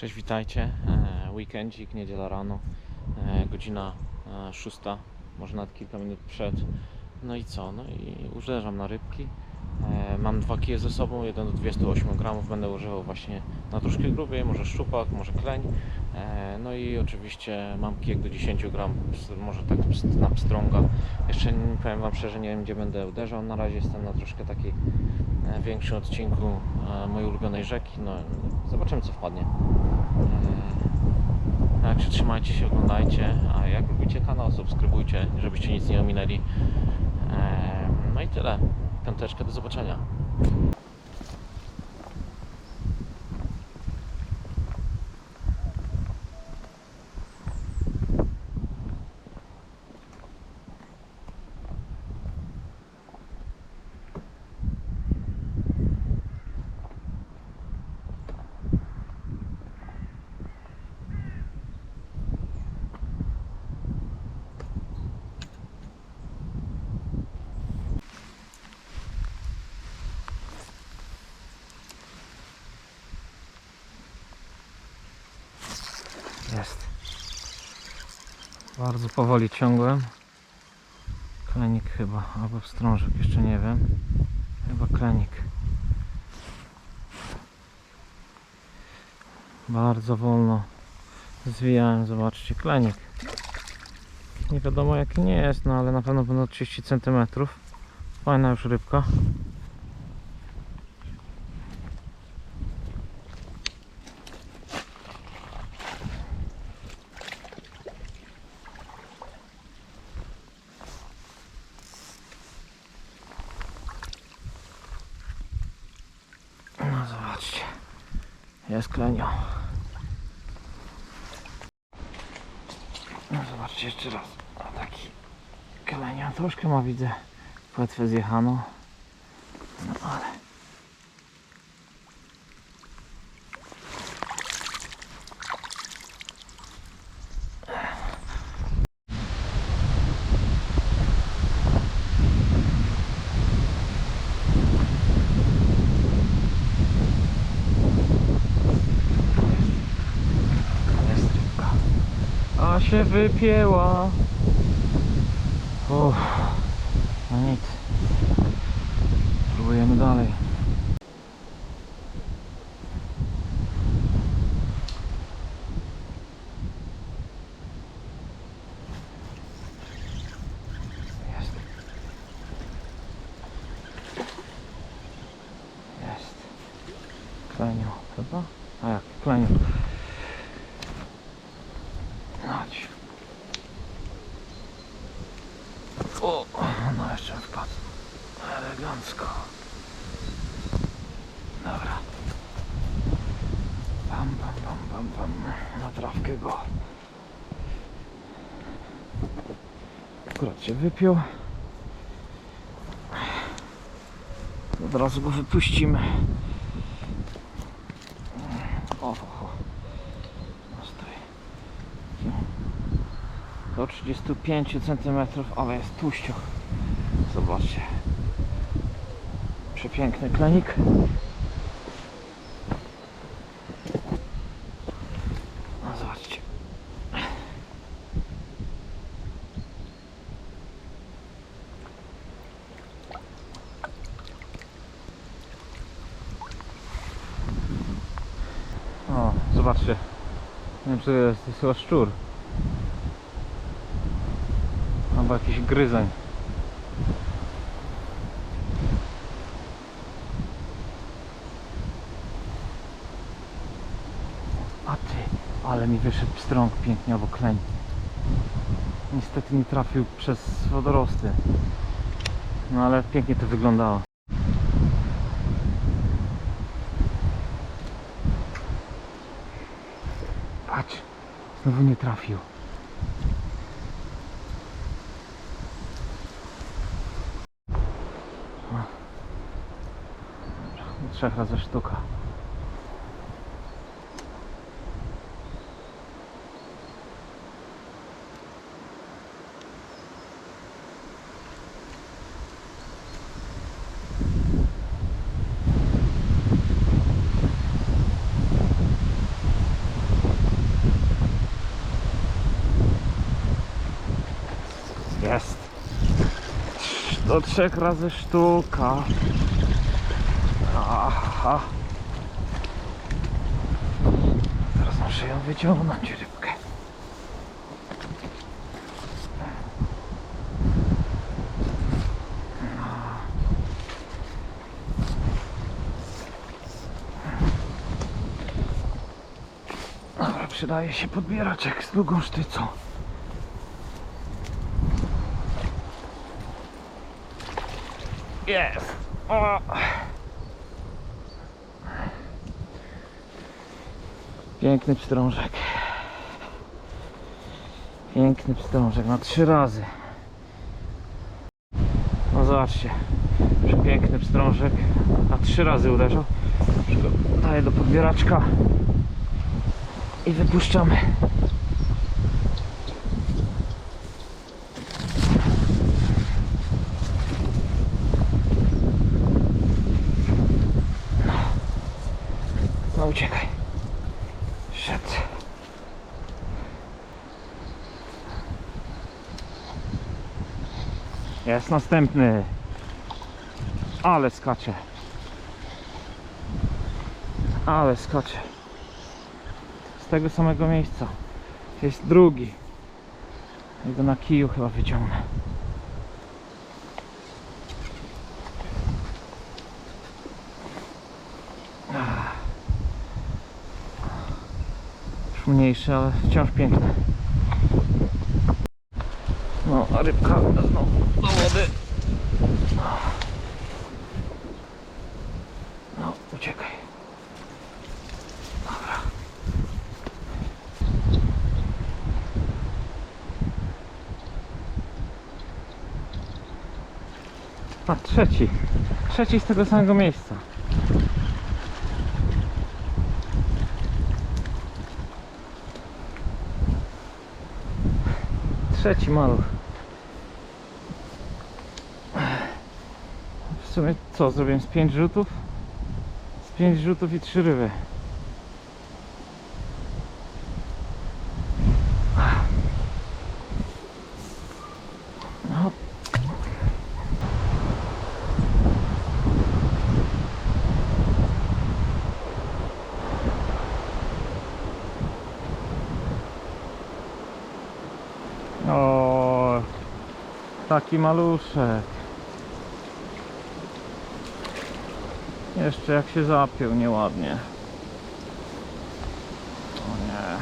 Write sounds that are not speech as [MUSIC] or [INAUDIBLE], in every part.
Cześć, witajcie. E, Weekendzik, niedziela rano, e, godzina e, 6, może nawet kilka minut przed. No i co? No i uderzam na rybki. E, Mam dwa kije ze sobą, jeden do 208 gramów. Będę używał właśnie na troszkę grubiej, może szczupak, może kleń. E, No i oczywiście mam kijek do 10 gram, może tak na pstrąga. Jeszcze nie powiem Wam szczerze, nie wiem gdzie będę uderzał. Na razie jestem na troszkę takiej e, większym odcinku e, mojej ulubionej rzeki. No zobaczymy co wpadnie. E, Także trzymajcie się, oglądajcie, a jak lubicie kanał, subskrybujcie, żebyście nic nie ominęli. E, No i tyle. Piąteczkę, do zobaczenia. Jest. Bardzo powoli ciągłem. Klenik chyba, albo wstrążek, jeszcze nie wiem. Chyba klenik. Bardzo wolno zwijałem, zobaczcie, klenik. Nie wiadomo jaki nie jest, no ale na pewno będą 30 cm. Fajna już rybka. No zobaczcie. Jest klenio. No zobaczcie jeszcze raz. O taki klenio. Troszkę ma widzę płetwę zjechano. No ale. A się wypięła. Uff. No nic. Próbujemy dalej. Jest. Jest. Klenio, chyba? A jak? Klenio. Chodź. O, no jeszcze wpadł. Elegancko. Dobra. Bam, bam, bam, bam, bam. Na trawkę go. Akurat się wypiął. Od razu go wypuścimy. O, o, o. Stoi do 35 cm, ale jest tłuścioch. Zobaczcie. Przepiękny klenik. No zobaczcie. O, zobaczcie. Nie wiem, czy to jest, to jest chyba szczur. Albo jakiś gryzeń. A ty, ale mi wyszedł pstrąg pięknie albo kleń. Niestety nie trafił przez wodorosty. No ale pięknie to wyglądało. Znowu nie trafił. Trzech razy sztuka. Trzech razy sztuka. Aha. Teraz muszę ją wyciągnąć rybkę. Dobra, przydaje się podbieraczek z długą sztycą. Jest. O. Piękny pstrążek. Piękny pstrążek na trzy razy. No zobaczcie. Przepiękny pstrążek. Na trzy razy uderzał. Daję do podbieraczka. I wypuszczamy. No uciekaj. Szedł. Jest następny. Ale skacze. Ale skacze. Z tego samego miejsca. Jest drugi. Jego na kiju chyba wyciągnę. Mniejszy, ale wciąż piękny. No, a rybka znowu do wody. No, uciekaj. Dobra. A trzeci. Trzeci z tego samego miejsca. Trzeci maluch. W sumie co zrobiłem z pięć rzutów? Z pięć rzutów i trzy ryby. No. O, taki maluszek. Jeszcze jak się zapiął nieładnie. O nie.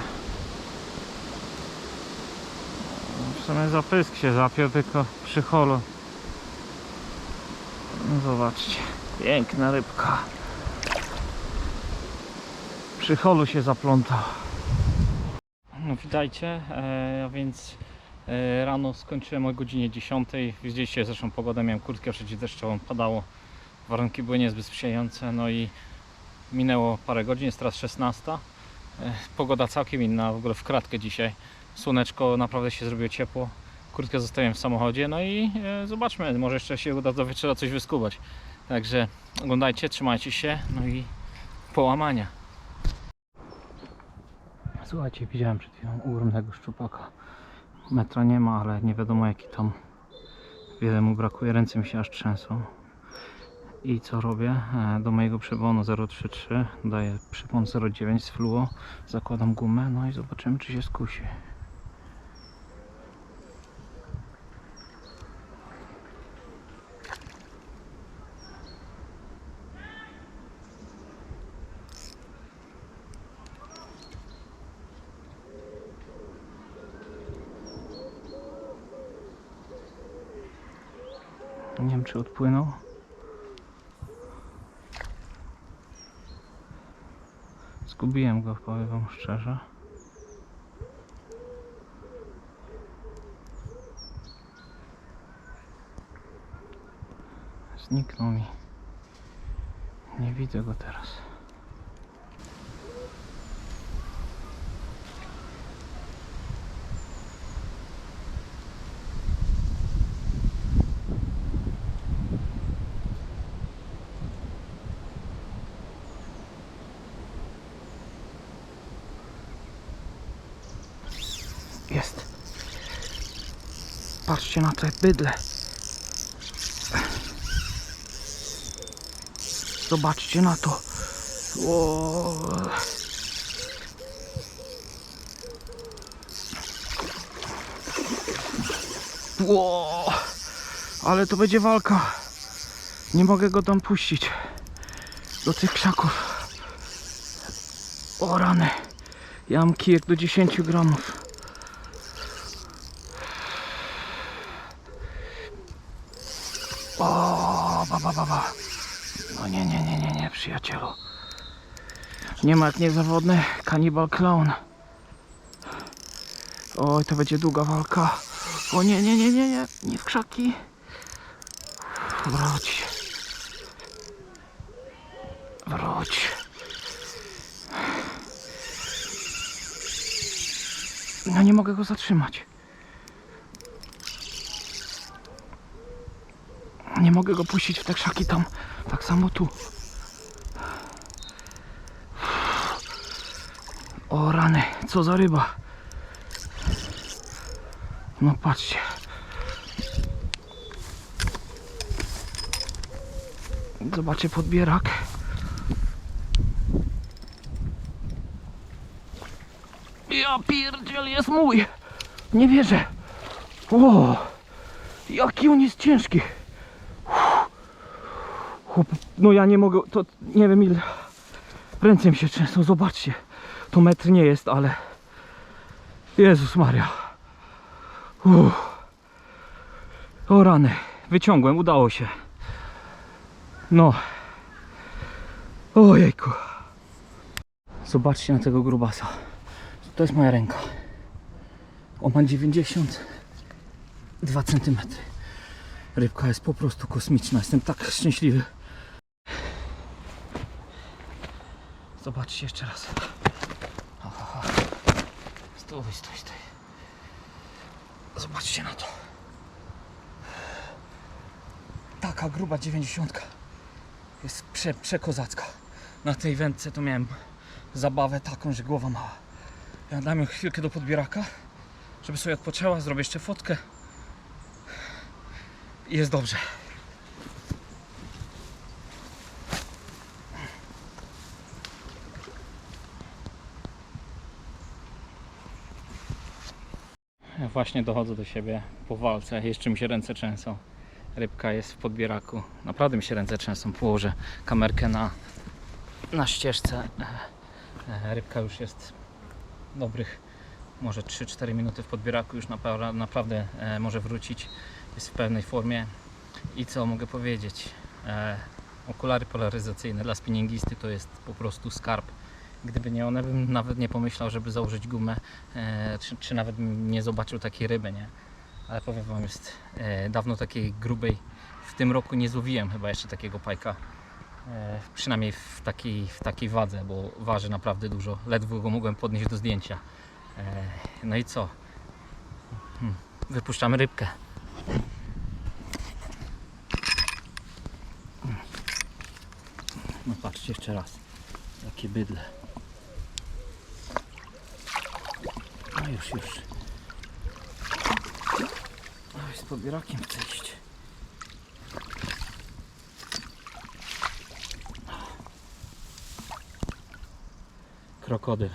W sumie zapysk się zapiął, tylko przy holu. No Zobaczcie, piękna rybka. Przy holu się zaplątał. No witajcie, e, a więc rano skończyłem o godzinie 10. Widzieliście zresztą pogodę, miałem kurtkę przeciwdeszczową, padało, warunki były niezbyt sprzyjające, no i minęło parę godzin, jest teraz 16. E, pogoda całkiem inna, w ogóle w kratkę dzisiaj. Słoneczko, naprawdę się zrobiło ciepło. Kurtkę zostawiłem w samochodzie, no i e, zobaczmy, może jeszcze się uda do wieczora coś wyskubać. Także oglądajcie, trzymajcie się, no i połamania. Słuchajcie, widziałem przed chwilą ogromnego szczupaka. Metra nie ma, ale nie wiadomo jaki tam. Wiele mu brakuje, ręce mi się aż trzęsą. I co robię? E, Do mojego przeponu 033 daję przepon 09 z fluo, zakładam gumę, no i zobaczymy czy się skusi. Czy odpłynął. Zgubiłem go, powiem wam szczerze. Zniknął mi. Nie widzę go teraz. się na te bydle. Zobaczcie na to. O. O. Ale to będzie walka. Nie mogę go tam puścić. Do tych krzaków. O rany. Ja mam kijek do 10 gramów. Ba, ba, ba. No nie, nie, nie, nie, nie, przyjacielu. Nie ma jak niezawodny kanibal clown. Oj, to będzie długa walka. O nie, nie, nie, nie, nie, nie w krzaki. Wróć. Wróć. No nie mogę go zatrzymać. Nie mogę go puścić w te krzaki tam. Tak samo tu. O rany, co za ryba. No patrzcie. Zobaczcie podbierak. Ja pierdziel jest mój. Nie wierzę. O, jaki on jest ciężki. Chłop, no ja nie mogę, to nie wiem ile. Ręce mi się trzęsą, zobaczcie. To metr nie jest, ale... Jezus Maria. Uff. O rany, wyciągłem, udało się. No. Ojejku. Zobaczcie na tego grubasa. To jest moja ręka. On ma 92 cm. Rybka jest po prostu kosmiczna. Jestem tak szczęśliwy. Zobaczcie jeszcze raz. Ha, ha, ha. Stój, stój, stój. Zobaczcie na to. Taka gruba 90 jest prze, przekozacka. Na tej wędce to miałem zabawę taką, że głowa mała. Ja dam ją chwilkę do podbieraka, żeby sobie odpoczęła, zrobię jeszcze fotkę. I jest dobrze. Właśnie dochodzę do siebie po walce. Jeszcze mi się ręce trzęsą. Rybka jest w podbieraku. Naprawdę mi się ręce trzęsą. Położę kamerkę na, na ścieżce. E, Rybka już jest dobrych może 3-4 minuty w podbieraku. Już napra- naprawdę e, może wrócić. Jest w pełnej formie. I co mogę powiedzieć? E, okulary polaryzacyjne dla spinningisty to jest po prostu skarb. Gdyby nie one, bym nawet nie pomyślał, żeby założyć gumę, e, czy, czy nawet nie zobaczył takiej ryby, nie? Ale powiem Wam, jest e, dawno takiej grubej. W tym roku nie złowiłem chyba jeszcze takiego pajka. E, przynajmniej w takiej, w takiej wadze, bo waży naprawdę dużo. Ledwo go mogłem podnieść do zdjęcia. No i co? Hmm, Wypuszczamy rybkę. No patrzcie jeszcze raz. Jakie bydle. No już, już. Oj, z podbierakiem chcę iść. Krokodyl.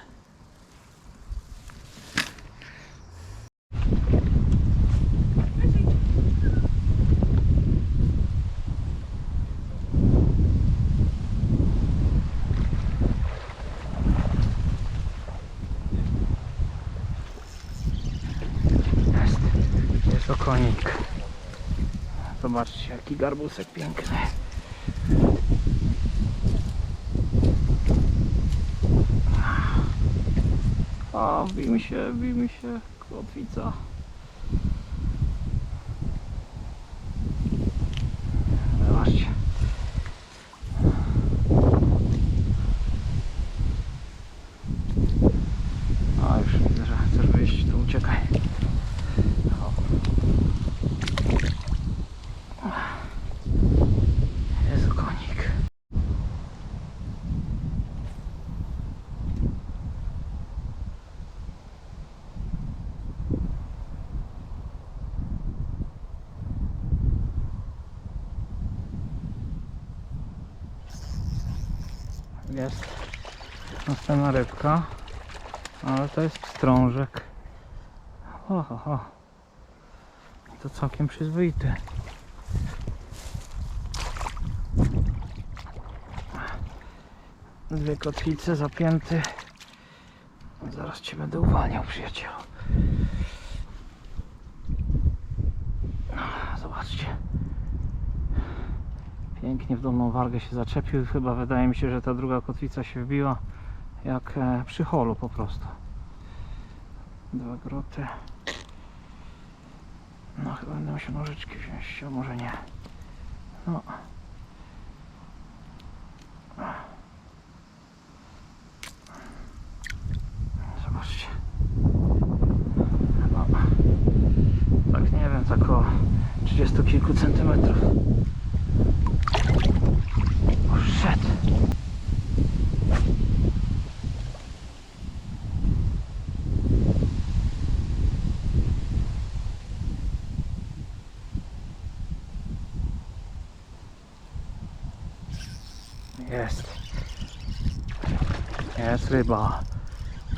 Jest, jest okonik. Zobaczcie, jaki garbusek piękny. A, wbij mi się, wbij mi się, kotwica. Zobaczcie. A, już widzę, że chcesz wyjść, to uciekaj. Jezu, konik. Jest następna rybka, ale to jest strążek. To całkiem przyzwoity. Dwie kotwice zapięty. Zaraz cię będę uwalniał, przyjacielu. Zobaczcie. Pięknie w dolną wargę się zaczepił. Chyba wydaje mi się, że ta druga kotwica się wbiła jak e, przy holu po prostu. Dwa groty. No chyba będę musiał nożyczki wziąć, a może nie. No. Zobaczcie. No. Tak nie wiem, tak około 30 kilku centymetrów. O, shit. Jest. Jest ryba.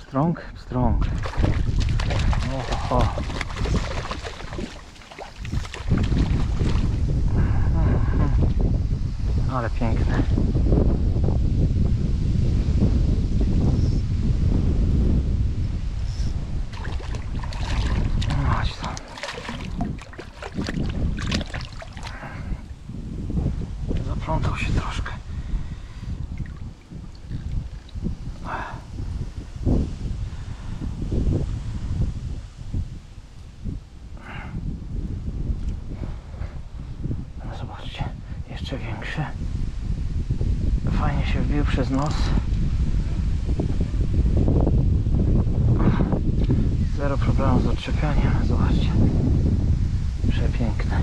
Strong? Strong. Oho. Ale piękne. Chodź tam. Zaplątał się troszkę. No zobaczcie, jeszcze większy. Fajnie się wbił przez nos. Zero problemu z odczepianiem, zobaczcie. Przepiękny.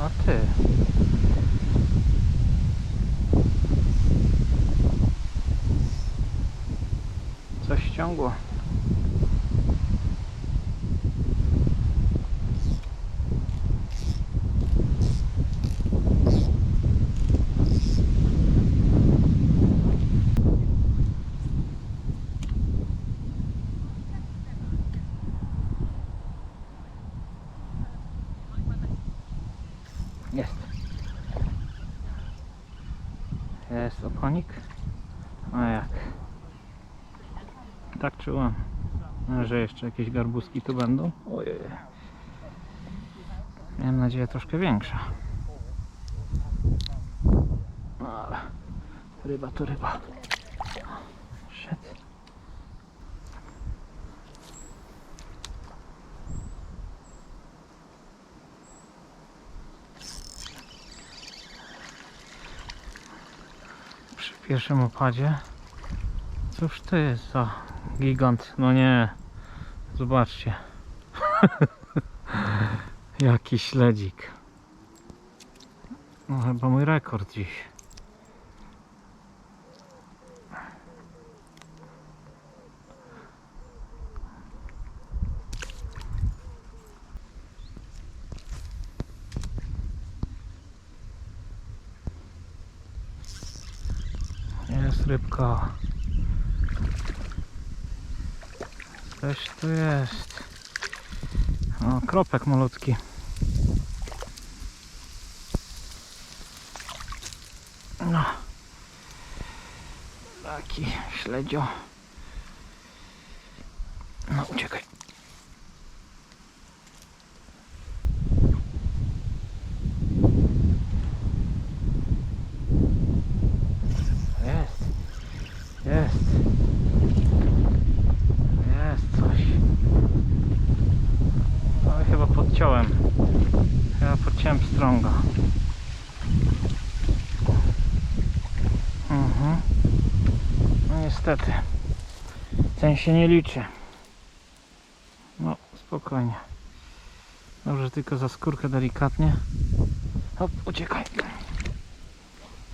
A ty. Coś ściągło. Jest. Jest okonik. A jak? Tak czułem, że jeszcze jakieś garbuski tu będą. Ojej. Miałem nadzieję troszkę większa. Ale ryba to ryba. Shit. Przy pierwszym opadzie. Cóż to jest za gigant? No nie. Zobaczcie. [LAUGHS] Jaki śledzik. No chyba mój rekord dziś. Rybka. Coś tu jest. O, kropek malutki. No. Taki śledzio. No, uciekaj. Jest. Jest. Jest coś. Ale chyba podciąłem. Chyba podciąłem strąga. Mhm. No niestety. Ten się nie liczy. No spokojnie. Dobrze tylko za skórkę delikatnie. Hop, uciekaj.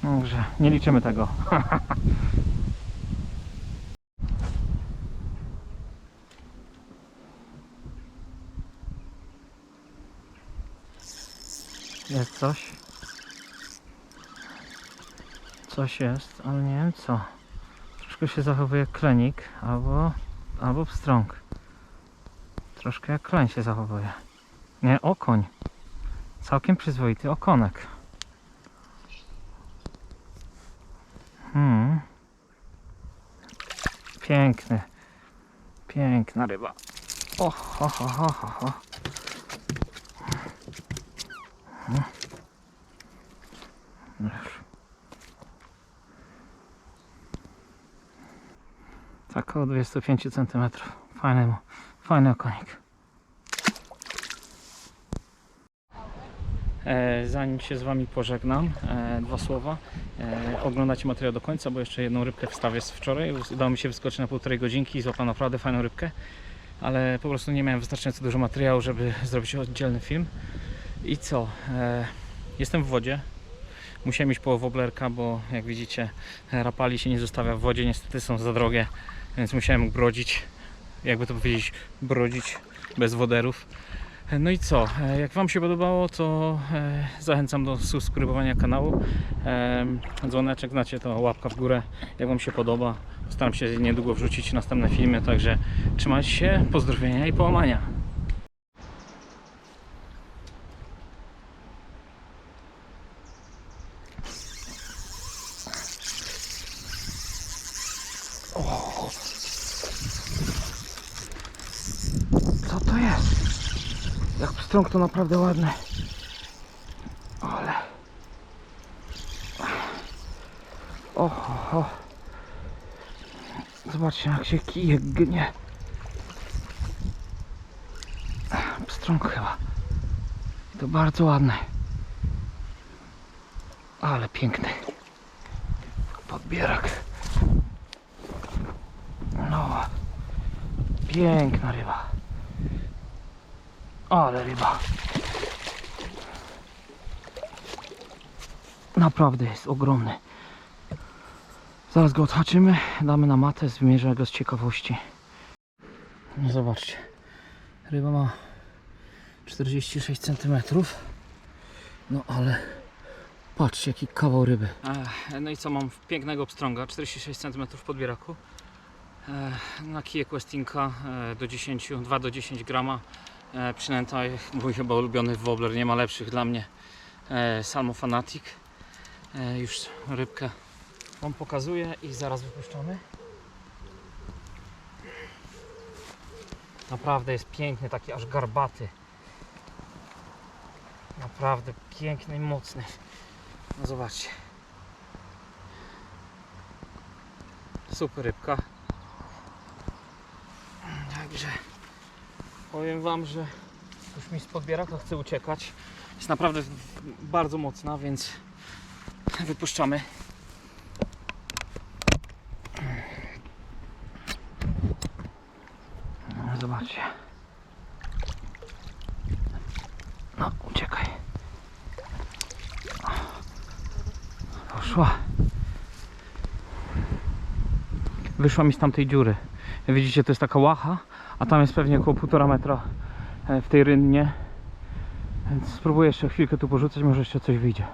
Dobrze, nie liczymy tego. [LAUGHS] Jest coś. Coś jest, ale nie wiem co. Troszkę się zachowuje jak klenik, albo, albo pstrąg. Troszkę jak kleń się zachowuje. Nie, okoń. Całkiem przyzwoity okonek. Hmm. Piękny. Piękna ryba. O, ho, ho, ho, ho, ho. Hmm. Już. Tak około 25 cm. Fajny, fajny okonik. E, zanim się z Wami pożegnam, e, dwa słowa. E, oglądacie materiał do końca, bo jeszcze jedną rybkę wstawię z wczoraj. Udało mi się wyskoczyć na półtorej godzinki i złapałem naprawdę fajną rybkę. Ale po prostu nie miałem wystarczająco dużo materiału, żeby zrobić oddzielny film. I co? Jestem w wodzie. Musiałem iść po woblerka, bo jak widzicie rapali się nie zostawia w wodzie, niestety są za drogie, więc musiałem brodzić, jakby to powiedzieć, brodzić bez woderów. No i co? E, Jak Wam się podobało, to e, zachęcam do subskrybowania kanału. Dzwoneczek, znacie to, łapka w górę, jak Wam się podoba. Staram się niedługo wrzucić następne filmy, także trzymajcie się, pozdrowienia i połamania. Co to jest? Jak pstrąg to naprawdę ładny. Ale. Oho. Zobaczcie jak się kijek gnie. Pstrąg chyba. To bardzo ładny. Ale piękny. Podbierak. No. Piękna ryba. Ale ryba. Naprawdę jest ogromny. Zaraz go odhaczymy, damy na matę, zmierzę go z ciekawości. No zobaczcie. Ryba ma 46 cm. No ale patrzcie jaki kawał ryby. no i co mam pięknego pstrąga, 46 cm podbieraku. Na kijek Westinka e, do 10, 2 do 10 grama. E, przynęta, mój chyba ulubiony wobbler, nie ma lepszych dla mnie. E, Salmo Fanatic. Już rybkę Wam pokazuję i zaraz wypuszczamy. Naprawdę jest piękny, taki aż garbaty. Naprawdę piękny i mocny. No zobaczcie. Super rybka. Także powiem Wam, że już mi spod bieraka chce uciekać. Jest naprawdę bardzo mocna, więc wypuszczamy. No, Zobaczcie. No, uciekaj. Poszła. Wyszła mi z tamtej dziury. Widzicie, to jest taka łacha, a tam jest pewnie około półtora metra e, w tej rynnie. Więc spróbuję jeszcze chwilkę tu porzucać, może jeszcze coś wyjdzie.